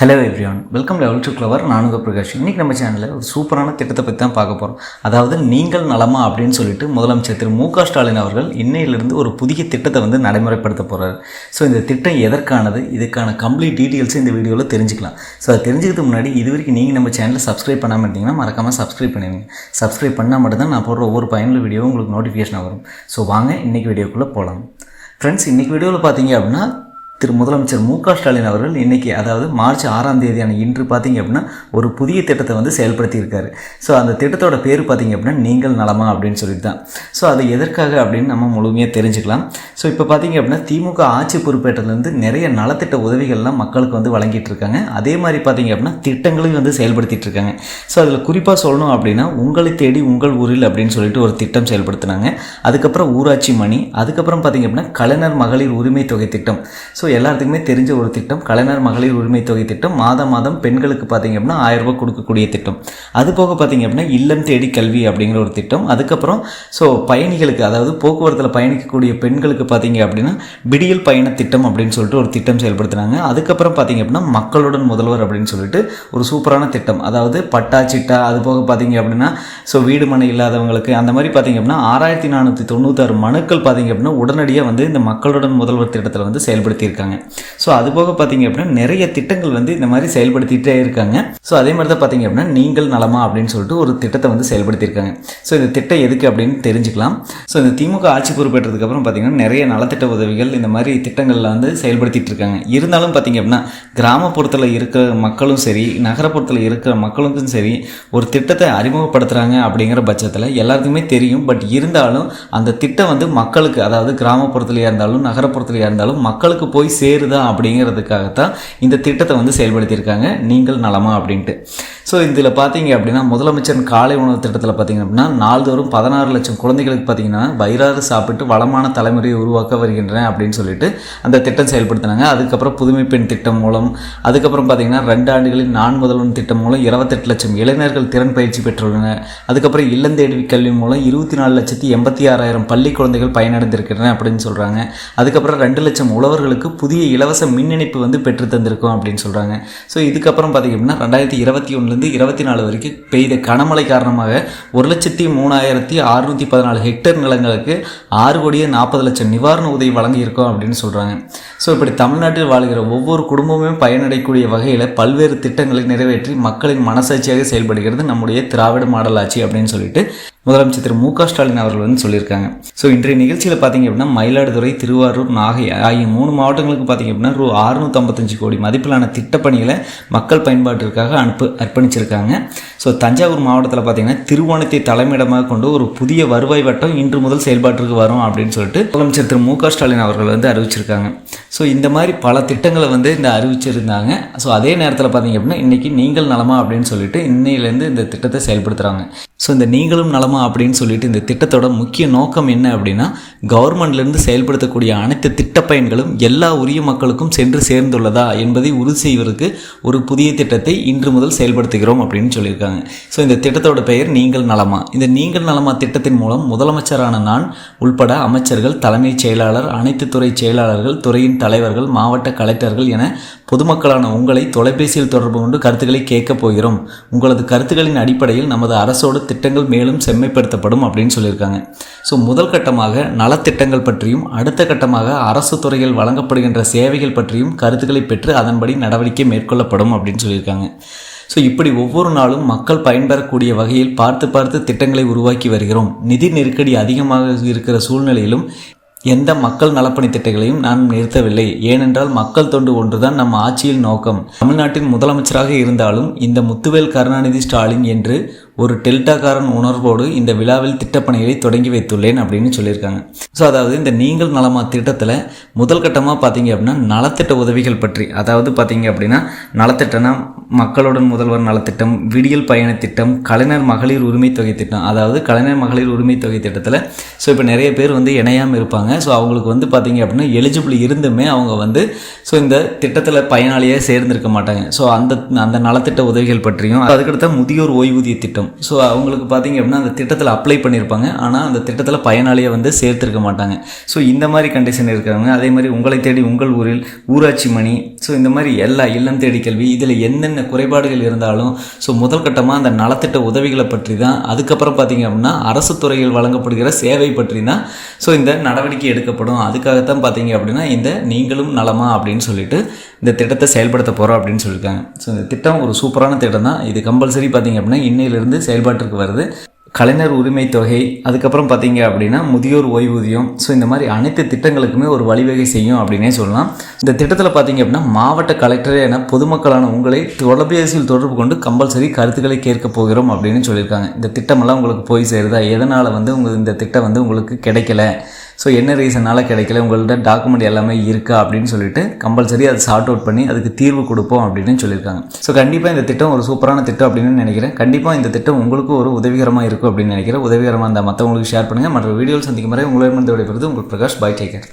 Hello everyone welcome level to clever நானுங்க பிரகாஷ். இன்றைக்கி நம்ம சேனலில் ஒரு சூப்பரான திட்டத்தை பற்றி தான் பார்க்க போகிறோம் அதாவது நீங்கள் நலமா அப்படின்னு சொல்லிட்டு முதலமைச்சர் திரு மு க ஸ்டாலின் அவர்கள் இன்னையிலிருந்து ஒரு புதிய திட்டத்தை வந்து நடைமுறைப்படுத்த போகிறார் ஸோ இந்த திட்டம் எதற்கானது? இதுக்கான கம்ப்ளீட் டீட்டெயில்ஸ் இந்த வீடியோவில் தெரிஞ்சுக்கலாம். ஸோ அதை தெரிஞ்சுக்கிறதுக்கு முன்னாடி இது வரைக்கும் நீங்கள் நம்ம சேனலை சப்ஸ்கிரைப் பண்ணாமல் இருந்தீங்கன்னா மறக்காமல் சப்ஸ்கிரைப் பண்ணுவீங்க சப்ஸ்கிரைப் பண்ணால் மட்டும்தான் நான் போடுற ஒவ்வொரு பயனுள்ள வீடியோவும் உங்களுக்கு நோட்டிஃபிகேஷன் வரும். ஸோ வாங்க இன்றைக்கி வீடியோக்குள்ளே போகலாம் ஃப்ரெண்ட்ஸ் இன்றைக்கி வீடியோவில் பார்த்தீங்க அப்படின்னா திரு முதலமைச்சர் மு க ஸ்டாலின் அவர்கள் இன்றைக்கி அதாவது மார்ச் ஆறாம் தேதியான இன்று பார்த்தீங்க அப்படின்னா ஒரு புதிய திட்டத்தை வந்து செயல்படுத்தியிருக்காரு. ஸோ அந்த திட்டத்தோட பேர் பார்த்தீங்க அப்படின்னா நீங்கள் நலமா அப்படின்னு சொல்லிட்டு தான் ஸோ அது எதற்காக அப்படின்னு நம்ம முழுமையாக தெரிஞ்சுக்கலாம். ஸோ இப்போ பார்த்தீங்க அப்படின்னா திமுக ஆட்சி பொறுப்பேற்றதுலேருந்து நிறைய நலத்திட்ட உதவிகள்லாம் மக்களுக்கு வந்து வழங்கிட்டு இருக்காங்க அதே மாதிரி பார்த்தீங்க அப்படின்னா திட்டங்களையும் வந்து செயல்படுத்திட்டு இருக்காங்க ஸோ அதில் குறிப்பாக சொல்லணும் அப்படின்னா உங்களை தேடி உங்கள் ஊரில் அப்படின்னு சொல்லிட்டு ஒரு திட்டம் செயல்படுத்தினாங்க. அதுக்கப்புறம் ஊராட்சி மணி அதுக்கப்புறம் பார்த்தீங்க அப்படின்னா கலைஞர் மகளிர் உரிமை தொகை திட்டம். ஸோ எல்லாத்துக்குமே தெரிஞ்ச ஒரு திட்டம். கலைஞர் மகளிர் உரிமை தொகை திட்டம். மாதம் மாதம் பெண்களுக்கு பார்த்தீங்க அப்படின்னா ஆயிரம் ரூபாய் கொடுக்கக்கூடிய திட்டம். அது போக பார்த்தீங்க அப்படின்னா இல்லம் தேடி கல்வி அப்படிங்கிற ஒரு திட்டம். அதுக்கப்புறம் ஸோ பயணிகளுக்கு அதாவது போக்குவரத்தில் பயணிக்கக்கூடிய பெண்களுக்கு பார்த்தீங்க அப்படின்னா விடியல் பயண திட்டம் அப்படின்னு சொல்லிட்டு ஒரு திட்டம் செயல்படுத்தினாங்க அதுக்கப்புறம் பார்த்தீங்க அப்படின்னா மக்களுடன் முதல்வர் அப்படின்னு சொல்லிட்டு ஒரு சூப்பரான திட்டம். அதாவது பட்டா சிட்டா அது போக பார்த்தீங்க அப்படின்னா ஸோ வீடு மனை இல்லாதவங்களுக்கு அந்த மாதிரி பார்த்தீங்க அப்படின்னா ஆறாயிரத்தி நானூற்றி தொண்ணூத்தாறு மனுக்கள் பார்த்தீங்க அப்படின்னா உடனடியாக வந்து இந்த மக்களுடன் முதல்வர் திட்டத்தில் வந்து செயல்படுத்தியிருக்காங்க ஸோ அது போக பார்த்தீங்க அப்படின்னா நிறைய திட்டங்கள் வந்து இந்த மாதிரி செயல்படுத்திட்டே இருக்காங்க. ஸோ அதே மாதிரி தான் பார்த்தீங்க அப்படின்னா நீங்கள் நலமா அப்படின்னு சொல்லிட்டு ஒரு திட்டத்தை வந்து செயல்படுத்தியிருக்காங்க. ஸோ இந்த திட்டம் எதுக்கு அப்படின்னு தெரிஞ்சுக்கலாம். ஸோ இந்த திமுக ஆட்சி பொறுப்பேற்றதுக்கப்புறம் பார்த்தீங்கன்னா நிறைய நலத்திட்ட உதவிகள் இந்த மாதிரி திட்டங்களில் வந்து செயல்படுத்திட்டு இருக்காங்க இருந்தாலும் பார்த்தீங்க அப்படின்னா கிராமப்புறத்தில் இருக்கிற மக்களும் சரி நகரப்புறத்தில் இருக்கிற மக்களுக்கும் சரி ஒரு திட்டத்தை அறிமுகப்படுத்துகிறாங்க அப்படிங்கிற பட்சத்தில் எல்லாருக்குமே தெரியும். பட் இருந்தாலும் அந்த திட்டம் வந்து மக்களுக்கு அதாவது கிராமப்புறத்துலையாக இருந்தாலும் நகரப்புறத்துலையாக இருந்தாலும் மக்களுக்கு போய் சேருதா அப்படிங்கிறதுக்காகத்தான் இந்த திட்டத்தை வந்து செயல்படுத்தியிருக்காங்க. நீங்கள் நலமா அப்படின்ட்டு. ஸோ இதில் பார்த்தீங்க அப்படின்னா முதலமைச்சர் காலை உணவு திட்டத்தில் பார்த்தீங்க அப்படின்னா நாள்தோறும் பதினாறு லட்சம் குழந்தைகளுக்கு பார்த்தீங்கன்னா வயிறாறு சாப்பிட்டு வளமான தலைமுறையை உருவாக்க வருகின்றன அப்படின்னு சொல்லிட்டு அந்த திட்டம் செயல்படுத்தினாங்க. அதுக்கப்புறம் புதுமை பெண் திட்டம் மூலம் அதுக்கப்புறம் பார்த்தீங்கன்னா ரெண்டு ஆண்டுகளில் நான் முதல்வன் திட்டம் மூலம் இருபத்தெட்டு லட்சம் இளைஞர்கள் திறன் பயிற்சி பெற்றுள்ளனர். அதுக்கப்புறம் இல்லந்தேடி கல்வி மூலம் இருபத்தி நாலு லட்சத்தி எண்பத்தி ஆறாயிரம் பள்ளி குழந்தைகள் பயனடைந்திருக்கின்றன அப்படின்னு சொல்கிறாங்க அதுக்கப்புறம் ரெண்டு லட்சம் உழவர்களுக்கு புதிய இலவச மின் இணைப்பு வந்து பெற்று தந்திருக்கோம் அப்படின்னு சொல்கிறாங்க ஸோ இதுக்கப்புறம் பார்த்தீங்க அப்படின்னா ரெண்டாயிரத்தி இருபத்தி ஒன்றுலேருந்து இருபத்தி நாலு வரைக்கும் பெய்த கனமழை காரணமாக ஒரு லட்சத்தி மூணாயிரத்தி அறுநூற்றி பதினாலு ஹெக்டேர் நிலங்களுக்கு ஆறு கோடியே நாற்பது லட்சம் நிவாரண உதவி வழங்கியிருக்கோம் அப்படின்னு சொல்கிறாங்க ஸோ இப்படி தமிழ்நாட்டில் வாழ்கிற ஒவ்வொரு குடும்பமுமே பயனடையக்கூடிய வகையில் பல்வேறு திட்டங்களை நிறைவேற்றி மக்களின் மனசாட்சியாக செயல்படுகிறது நம்முடைய திராவிட மாடல் ஆட்சி அப்படின்னு சொல்லிட்டு முதலமைச்சர் திரு மு க ஸ்டாலின் அவர்கள் வந்து சொல்லியிருக்காங்க. ஸோ இன்றைய நிகழ்ச்சியில் பார்த்தீங்க அப்படின்னா மயிலாடுதுறை திருவாரூர் நாகை ஆகிய மூணு மாவட்டங்களுக்கு பார்த்தீங்க அப்படின்னா ரூ. அறுநூற்றம்பத்தஞ்சு கோடி மதிப்பிலான திட்டப்பணிகளை மக்கள் பயன்பாட்டிற்காக அனுப்பு அர்ப்பணிச்சிருக்காங்க. ஸோ தஞ்சாவூர் மாவட்டத்தில் பார்த்தீங்கன்னா திருவோணத்தை தலைமையிடமாக கொண்டு ஒரு புதிய வருவாய் வட்டம் இன்று முதல் செயல்பாட்டிற்கு வரும் அப்படின்னு சொல்லிட்டு முதலமைச்சர் திரு மு க ஸ்டாலின் அவர்கள் வந்து அறிவிச்சிருக்காங்க. ஸோ இந்த மாதிரி பல திட்டங்களை வந்து இந்த அறிவிச்சிருந்தாங்க. ஸோ அதே நேரத்தில் பார்த்தீங்க அப்படின்னா இன்றைக்கி நீங்கள் நலமா அப்படின்னு சொல்லிட்டு இன்னையிலேருந்து இந்த திட்டத்தை செயல்படுத்துகிறாங்க ஸோ இந்த நீங்களும் நலமா அப்படின்னு சொல்லிட்டு இந்த திட்டத்தோட முக்கிய நோக்கம் என்ன அப்படின்னா கவர்மெண்ட்லேருந்து செயல்படுத்தக்கூடிய அனைத்து திட்ட பயன்களும் எல்லா உரிய மக்களுக்கும் சென்று சேர்ந்துள்ளதா என்பதை உறுதி செய்வதற்கு ஒரு புதிய திட்டத்தை இன்று முதல் செயல்படுத்துகிறோம் அப்படின்னு சொல்லியிருக்காங்க. ஸோ இந்த திட்டத்தோட பெயர் நீங்கள் நலமா. இந்த நீங்கள் நலமா திட்டத்தின் மூலம் முதலமைச்சரான நான் உள்பட அமைச்சர்கள் தலைமைச் செயலாளர் அனைத்து துறை செயலாளர்கள் துறையின் தலைவர்கள் மாவட்ட கலெக்டர்கள் என பொதுமக்களான உங்களை தொலைபேசியில் தொடர்பு கொண்டு கருத்துக்களை கேட்கப் போகிறோம். உங்களது கருத்துக்களின் அடிப்படையில் நமது அரசோடு திட்டங்கள் மேலும் செம்மைப்படுத்தப்படும் அப்படின்னு சொல்லியிருக்காங்க. ஸோ முதல் கட்டமாக நலத்திட்டங்கள் பற்றியும் அடுத்த கட்டமாக அரசு துறைகள் வழங்கப்படுகின்ற சேவைகள் பற்றியும் கருத்துக்களை பெற்று அதன்படி நடவடிக்கை மேற்கொள்ளப்படும் அப்படின்னு சொல்லியிருக்காங்க. ஸோ இப்படி ஒவ்வொரு நாளும் மக்கள் பயன்பெறக்கூடிய வகையில் பார்த்து பார்த்து திட்டங்களை உருவாக்கி வருகிறோம். நிதி நெருக்கடி அதிகமாக இருக்கிற சூழ்நிலையிலும் எந்த மக்கள் நலப்பணி திட்டங்களையும் நான் நிறுத்தவில்லை. ஏனென்றால் மக்கள் தொண்டு ஒன்றுதான் நம் ஆட்சியில் நோக்கம். தமிழ்நாட்டின் முதலமைச்சராக இருந்தாலும் இந்த முத்துவேல் கருணாநிதி ஸ்டாலின் என்று ஒரு டெல்டாக்காரன் உணர்வோடு இந்த விழாவில் திட்டப்பணிகளை தொடங்கி வைத்துள்ளேன் அப்படின்னு சொல்லியிருக்காங்க. ஸோ அதாவது இந்த நீங்கள் நலமா திட்டத்தில் முதல் கட்டமாக பார்த்தீங்க அப்படின்னா நலத்திட்ட உதவிகள் பற்றி. அதாவது பார்த்தீங்க அப்படின்னா நலத்திட்டம்னா மக்களுடன் முதல்வர் நலத்திட்டம் விடியல் பயண திட்டம் கலைஞர் மகளிர் உரிமை தொகை திட்டம். அதாவது கலைஞர் மகளிர் உரிமை தொகை திட்டத்தில் ஸோ இப்போ நிறைய பேர் வந்து இணையாமல் இருப்பாங்க. ஸோ அவங்களுக்கு வந்து பார்த்தீங்க அப்படின்னா எலிஜிபிள் இருந்துமே அவங்க வந்து ஸோ இந்த திட்டத்தில் பயனாளியாக சேர்ந்திருக்க மாட்டாங்க. ஸோ அந்த அந்த நலத்திட்ட உதவிகள் பற்றியும் அதுக்கடுத்த முதியோர் ஓய்வூதிய திட்டம். ஸோ அவங்களுக்கு பார்த்தீங்க அப்படின்னா அந்த திட்டத்தில் அப்ளை பண்ணியிருப்பாங்க ஆனால் அந்த திட்டத்தில் பயனாளியை வந்து சேர்த்துருக்க மாட்டாங்க. ஸோ இந்த மாதிரி கண்டிஷன் இருக்கிறவங்க அதே மாதிரி உங்களை தேடி உங்கள் ஊரில் ஊராட்சி மணி ஸோ இந்த மாதிரி எல்லா இல்லம் தேடி கல்வி இதில் என்னென்ன குறைபாடுகள் இருந்தாலும் ஸோ முதல் கட்டமாக அந்த நலத்திட்ட உதவிகளை பற்றி தான் அதுக்கப்புறம் பார்த்தீங்க அப்படின்னா அரசு துறையில் வழங்கப்படுகிற சேவை பற்றி தான் ஸோ இந்த நடவடிக்கை எடுக்கப்படும். அதுக்காகத்தான் பார்த்தீங்க அப்படின்னா இந்த நீங்களும் நலமா அப்படின்னு சொல்லிட்டு இந்த திட்டத்தை செயல்படுத்த போகிறோம் அப்படின்னு சொல்லியிருக்காங்க ஸோ இந்த திட்டம் ஒரு சூப்பரான திட்டம் தான் இது கம்பல்சரி பார்த்தீங்க அப்படின்னா இன்னையிலிருந்து செயல்பாட்டிற்கு வருது. கலைஞர் உரிமை தொகை அதுக்கப்புறம் பார்த்தீங்க அப்படின்னா முதியோர் ஓய்வூதியம். ஸோ இந்த மாதிரி அனைத்து திட்டங்களுக்குமே ஒரு வழிவகை செய்யும் அப்படின்னே சொல்லலாம். இந்த திட்டத்தில் பார்த்தீங்க அப்படின்னா மாவட்ட கலெக்டரே என பொதுமக்களான உங்களை தொலைபேசியில் தொடர்பு கொண்டு கம்பல்சரி கருத்துக்களை கேட்க போகிறோம் அப்படின்னு சொல்லியிருக்காங்க. இந்த திட்டமெல்லாம் உங்களுக்கு போய் சேருதா? எதனால் வந்து உங்கள் இந்த திட்டம் வந்து உங்களுக்கு கிடைக்கல? ஸோ என்ன ரீசனால் கிடைக்கல? உங்கள்கிட்ட டாக்குமெண்ட் எல்லாமே இருக்கா? அப்படின்னு சொல்லிட்டு கம்பல்சரி அதை சார்ட் அவுட் பண்ணி அதுக்கு தீர்வு கொடுப்போம் அப்படின்னு சொல்லியிருக்காங்க. ஸோ கண்டிப்பாக இந்த திட்டம் ஒரு சூப்பரான திட்டம் அப்படின்னு நினைக்கிறேன். கண்டிப்பாக இந்த திட்டம் உங்களுக்கு ஒரு உதவிகரமாக இருக்கும் அப்படின்னு நினைக்கிறேன். உதவிகரமாக இருந்தால் மற்றவங்களுக்கு ஷேர் பண்ணுங்கள் மற்ற வீடியோவில் சந்திக்கும் வரை உங்களிடமிருந்து விடைபெறுது உங்கள் பிரகாஷ் பாய் டேக்கர்